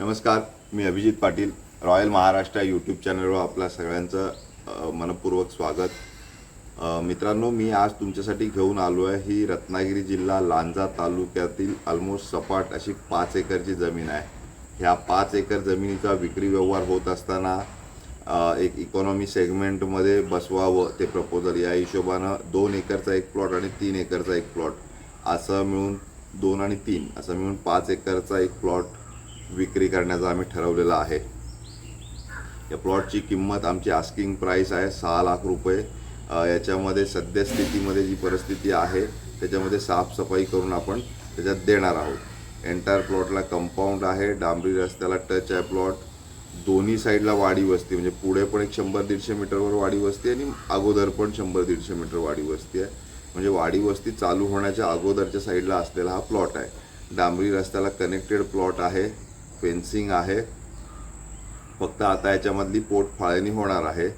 नमस्कार मी Abhijit Patil royal Maharashtra YouTube चॅनलवर आपल्या सगळ्यांचं मनपूर्वक स्वागत. मित्रांनो मी आज तुमच्यासाठी घेऊन आलो आहे. ही रत्नागिरी जिल्हा लांजा तालुक्यातील ऑलमोस्ट सपाट अशी पाच एकरची जमीन आहे. ह्या पाच एकर जमिनीचा विक्री व्यवहार होत असताना एक इकॉनॉमी सेगमेंटमध्ये बसवावं ते प्रपोजल या हिशोबानं दोन एकरचा एक प्लॉट आणि तीन एकरचा एक प्लॉट असं मिळून दोन आणि तीन असं मिळून पाच एकरचा एक प्लॉट विक्री करण्याचा आम्ही ठरवलेला आहे. या प्लॉटची किंमत आमची आस्किंग प्राईस आहे सहा लाख रुपये. याच्यामध्ये सद्यस्थितीमध्ये जी परिस्थिती आहे त्याच्यामध्ये साफसफाई करून आपण त्याच्यात देणार आहोत. एंटायर प्लॉटला कंपाऊंड आहे डांबरी रस्त्याला टच आहे प्लॉट दोन्ही साईडला वाडी वस्ती म्हणजे पुढे पण एक शंभर दीडशे मीटरवर वाडी वस्ती आणि अगोदर पण शंभर दीडशे मीटर वाडी वस्ती आहे. म्हणजे वाडी वस्ती चालू होण्याच्या अगोदरच्या साईडला असलेला हा प्लॉट आहे. डांबरी रस्त्याला कनेक्टेड प्लॉट आहे. फेन्सिंग आहे. फक्त आता याच्यामधली पोट फाळणी होणार आहे.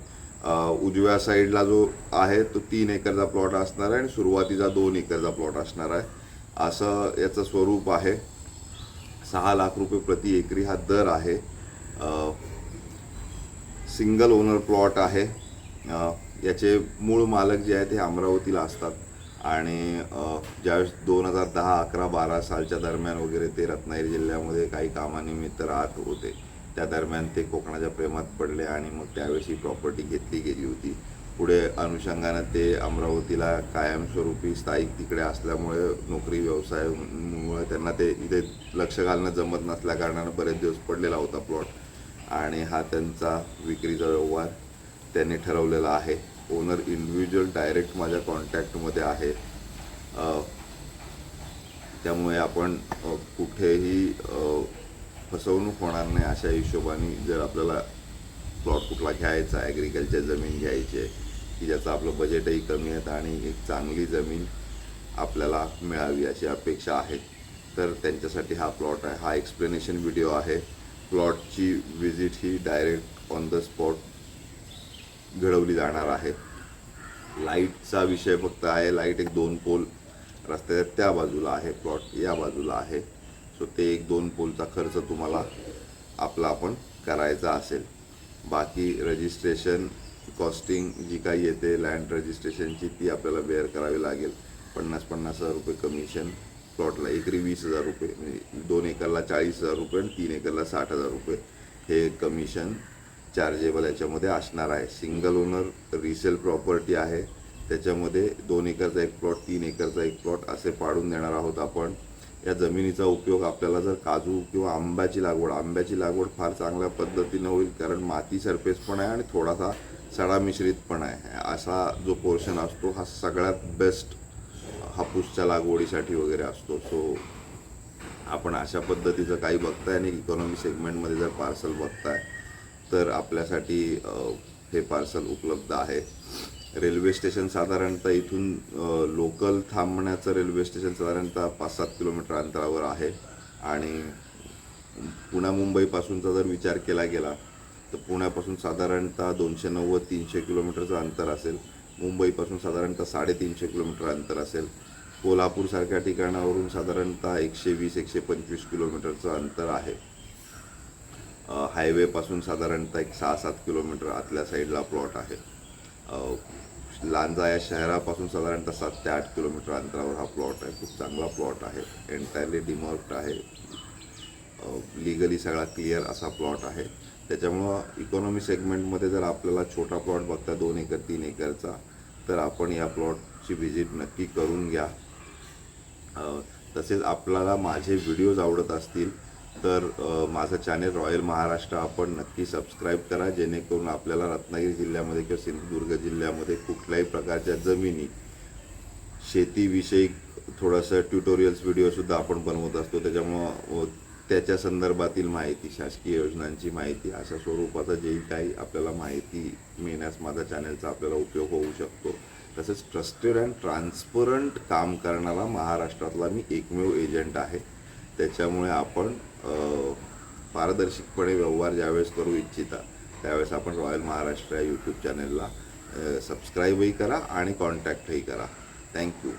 उजव्या साईडला जो आहे तो तीन एकरचा प्लॉट असणार आहे आणि सुरुवातीचा दोन एकरचा प्लॉट असणार आहे. असं याचं स्वरूप आहे. सहा लाख रुपये प्रति एकरी हा दर आहे. सिंगल ओनर प्लॉट आहे. याचे मूळ मालक जे आहेत ते अमरावतीला असतात. आणि ज्यावेळेस दोन हजार दहा अकरा बारा सालच्या दरम्यान वगैरे ते रत्नागिरी जिल्ह्यामध्ये काही कामानिमित्त राहत होते त्या दरम्यान ते कोकणाच्या प्रेमात पडले आणि मग त्यावेळेस ही प्रॉपर्टी घेतली गेली होती. पुढे अनुषंगानं ते अमरावतीला कायमस्वरूपी स्थायिक तिकडे असल्यामुळे नोकरी व्यवसायामुळे त्यांना ते इथे लक्ष घालणं जमत नसल्या कारणानं बरेच दिवस पडलेला होता प्लॉट आणि हा त्यांचा विक्रीचा व्यवहार त्यांनी ठरवलेलं आहे. ओनर इंडिव्हिज्युअल डायरेक्ट माझ्या कॉन्टॅक्टमध्ये आहे. त्यामुळे आपण कुठेही फसवणूक होणार नाही अशा हिशोबाने जर आपल्याला प्लॉट कुठला घ्यायचा ॲग्रिकल्चर जमीन घ्यायची आहे की ज्याचं आपलं बजेटही कमी आहे आणि एक चांगली जमीन आपल्याला मिळावी अशी अपेक्षा आहे. तर त्यांच्यासाठी हा प्लॉट आहे. हा एक्सप्लेनेशन व्हिडिओ आहे. प्लॉटची व्हिजिट ही डायरेक्ट ऑन द स्पॉट घडवली जाणार आहे. लाईटचा विषय फक्त आहे. लाइट एक दोन पोल रस्त्याच्या त्या बाजूला आहे. प्लॉट या बाजूला आहे. सो ते एक दोन पोलचा खर्च तुम्हाला आपला आपण करायचा असेल. बाकी रजिस्ट्रेशन कॉस्टिंग जी काही येते लँड रजिस्ट्रेशनची ती आपल्याला बेअर करावी लागेल. पन्नास पन्नास हजार रुपये कमिशन प्लॉटला एकरी वीस हजार रुपये म्हणजे दोन एकरला चाळीस हजार रुपये आणि तीन एकरला साठ हजार रुपये हे कमिशन चार्जेबल याच्यामध्ये असणार आहे. सिंगल ओनर रिसेल प्रॉपर्टी आहे. त्याच्यामध्ये दोन एकरचा एक प्लॉट तीन एकरचा एक प्लॉट असे पाडून देणार आहोत आपण. या जमिनीचा उपयोग आपल्याला जर काजू किंवा आंब्याची लागवड आंब्याची लागवड फार चांगल्या पद्धतीनं होईल कारण माती सरफेस पण आहे आणि थोडासा सडा मिश्रित पण आहे. असा जो पोर्शन असतो हा सगळ्यात बेस्ट हापूसच्या लागवडीसाठी वगैरे असतो. सो आपण अशा पद्धतीचं काही बघताय आणि इकॉनॉमी सेगमेंटमध्ये जर पार्सल बघताय तर आपल्यासाठी हे पार्सल उपलब्ध आहे. रेल्वे स्टेशन साधारणतः इथून लोकल थांबण्याचं रेल्वे स्टेशन साधारणतः पाच सात किलोमीटर अंतरावर आहे. आणि पुण्या मुंबईपासूनचा जर विचार केला गेला तर पुण्यापासून साधारणतः दोनशे नव्वद तीनशे किलोमीटरचं अंतर असेल. मुंबईपासून साधारणतः साडेतीनशे किलोमीटर अंतर असेल. कोल्हापूरसारख्या ठिकाणावरून साधारणतः एकशे वीस एकशे पंचवीस किलोमीटरचं अंतर आहे. हायवेपासून साधारणतः एक सहा सात किलोमीटर आतल्या साईडला प्लॉट आहे. लांजा या शहरापासून साधारणतः सात ते आठ किलोमीटर अंतरावर हा प्लॉट आहे. खूप चांगला प्लॉट आहे. एंटायरली डिमॉर्क्ड आहे. लिगली सगळा क्लिअर असा प्लॉट आहे. त्याच्यामुळं इकॉनॉमी सेगमेंटमध्ये जर आपल्याला छोटा प्लॉट बघता दोन एकर तीन एकरचा तर आपण या प्लॉटची व्हिजिट नक्की करून घ्या. तसेच आपल्याला माझे व्हिडिओज आवडत असतील तर माझं चॅनेल रॉयल महाराष्ट्र आपण नक्की सबस्क्राईब करा जेणेकरून आपल्याला रत्नागिरी जिल्ह्यामध्ये किंवा सिंधुदुर्ग जिल्ह्यामध्ये कुठल्याही प्रकारच्या जमिनी शेतीविषयी थोडंसं ट्युटोरियल्स व्हिडिओसुद्धा आपण बनवत असतो. त्याच्यामुळं त्याच्या संदर्भातील माहिती शासकीय योजनांची माहिती अशा स्वरूपाचा जे काही आपल्याला माहिती मिळण्यास माझ्या चॅनलचा आपल्याला उपयोग होऊ शकतो. तसेच ट्रस्टेड अँड ट्रान्सपरंट काम करणारा महाराष्ट्रातला मी एकमेव एजंट आहे. त्याच्यामुळे आपण पारदर्शकपणे व्यवहार ज्यावेळेस करू इच्छिता त्यावेळेस आपण रॉयल महाराष्ट्र या यूट्यूब चॅनलला सबस्क्राईबही करा आणि कॉन्टॅक्टही करा. थँक्यू